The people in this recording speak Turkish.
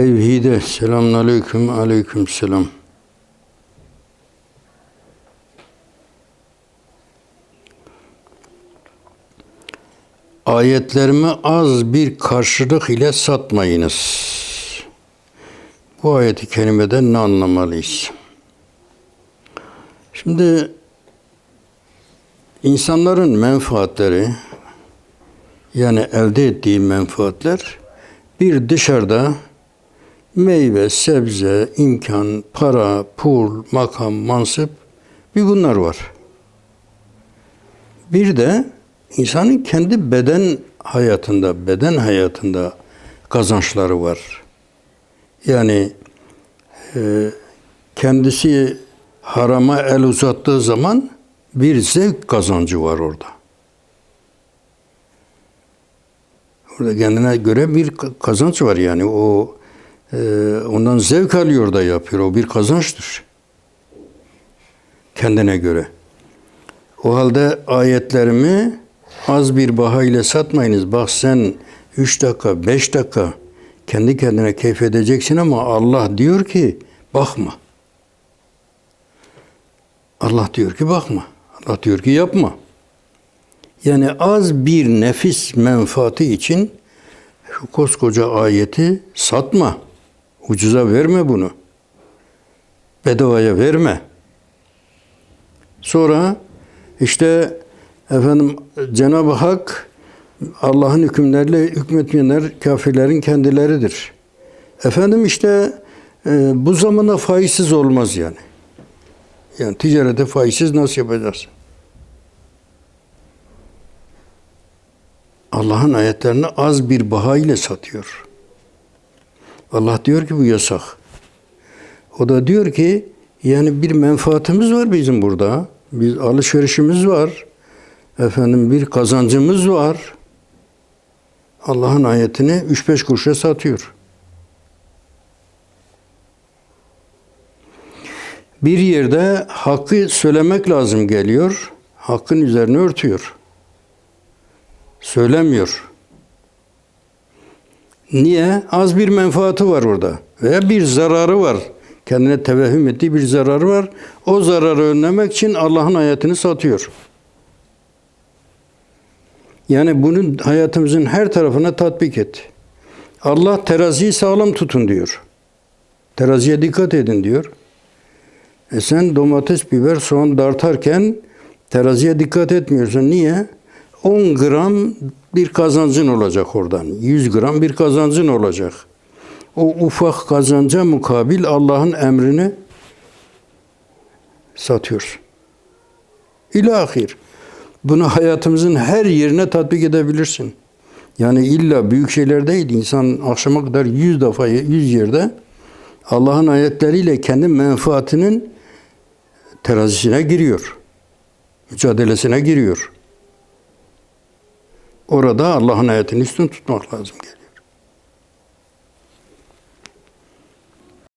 Tevhide selamun aleyküm aleyküm selam. Ayetlerimi az bir karşılık ile satmayınız. Bu ayeti kerimeden ne anlamalıyız? Şimdi insanların menfaatleri yani elde ettiği menfaatler bir dışarıda meyve, sebze, imkan, para, pul, makam, mansıp bir bunlar var. Bir de insanın kendi beden hayatında, beden hayatında kazançları var. Yani e, kendisi harama el uzattığı zaman bir zevk kazancı var orada. Orada kendine göre bir kazanç var yani o ondan zevk alıyor da yapıyor. O bir kazançtır. Kendine göre. O halde ayetlerimi az bir baha ile satmayınız. Bak sen üç dakika, beş dakika kendi kendine keyif edeceksin ama Allah diyor ki bakma. Allah diyor ki bakma. Allah diyor ki yapma. Yani az bir nefis menfaati için şu koskoca ayeti satma. Ucuza verme bunu. Bedavaya verme. Sonra işte efendim Cenab-ı Hak Allah'ın hükümleriyle hükmetmeyenler kafirlerin kendileridir. Efendim işte e, bu zamana faizsiz olmaz yani. Yani ticarete faizsiz nasıl yapacaksın? Allah'ın ayetlerini az bir baha ile satıyor. Allah diyor ki bu yasak. O da diyor ki yani bir menfaatimiz var bizim burada. Biz alışverişimiz var. Efendim bir kazancımız var. Allah'ın ayetini 3-5 kuruşa satıyor. Bir yerde hakkı söylemek lazım geliyor. Hakkın üzerine örtüyor. Söylemiyor. Niye? Az bir menfaati var orada. Veya bir zararı var. Kendine tevehüm ettiği bir zararı var. O zararı önlemek için Allah'ın ayetini satıyor. Yani bunun hayatımızın her tarafına tatbik et. Allah teraziyi sağlam tutun diyor. Teraziye dikkat edin diyor. E sen domates, biber, soğan dartarken teraziye dikkat etmiyorsun. Niye? 10 gram bir kazancın olacak oradan. 100 gram bir kazancın olacak. O ufak kazanca mukabil Allah'ın emrini satıyorsun. İlahir. Bunu hayatımızın her yerine tatbik edebilirsin. Yani illa büyük şeyler değil. İnsan akşama kadar yüz defa, yüz yerde Allah'ın ayetleriyle kendi menfaatinin terazisine giriyor. Mücadelesine giriyor. Orada Allah'ın ayetini üstün tutmak lazım.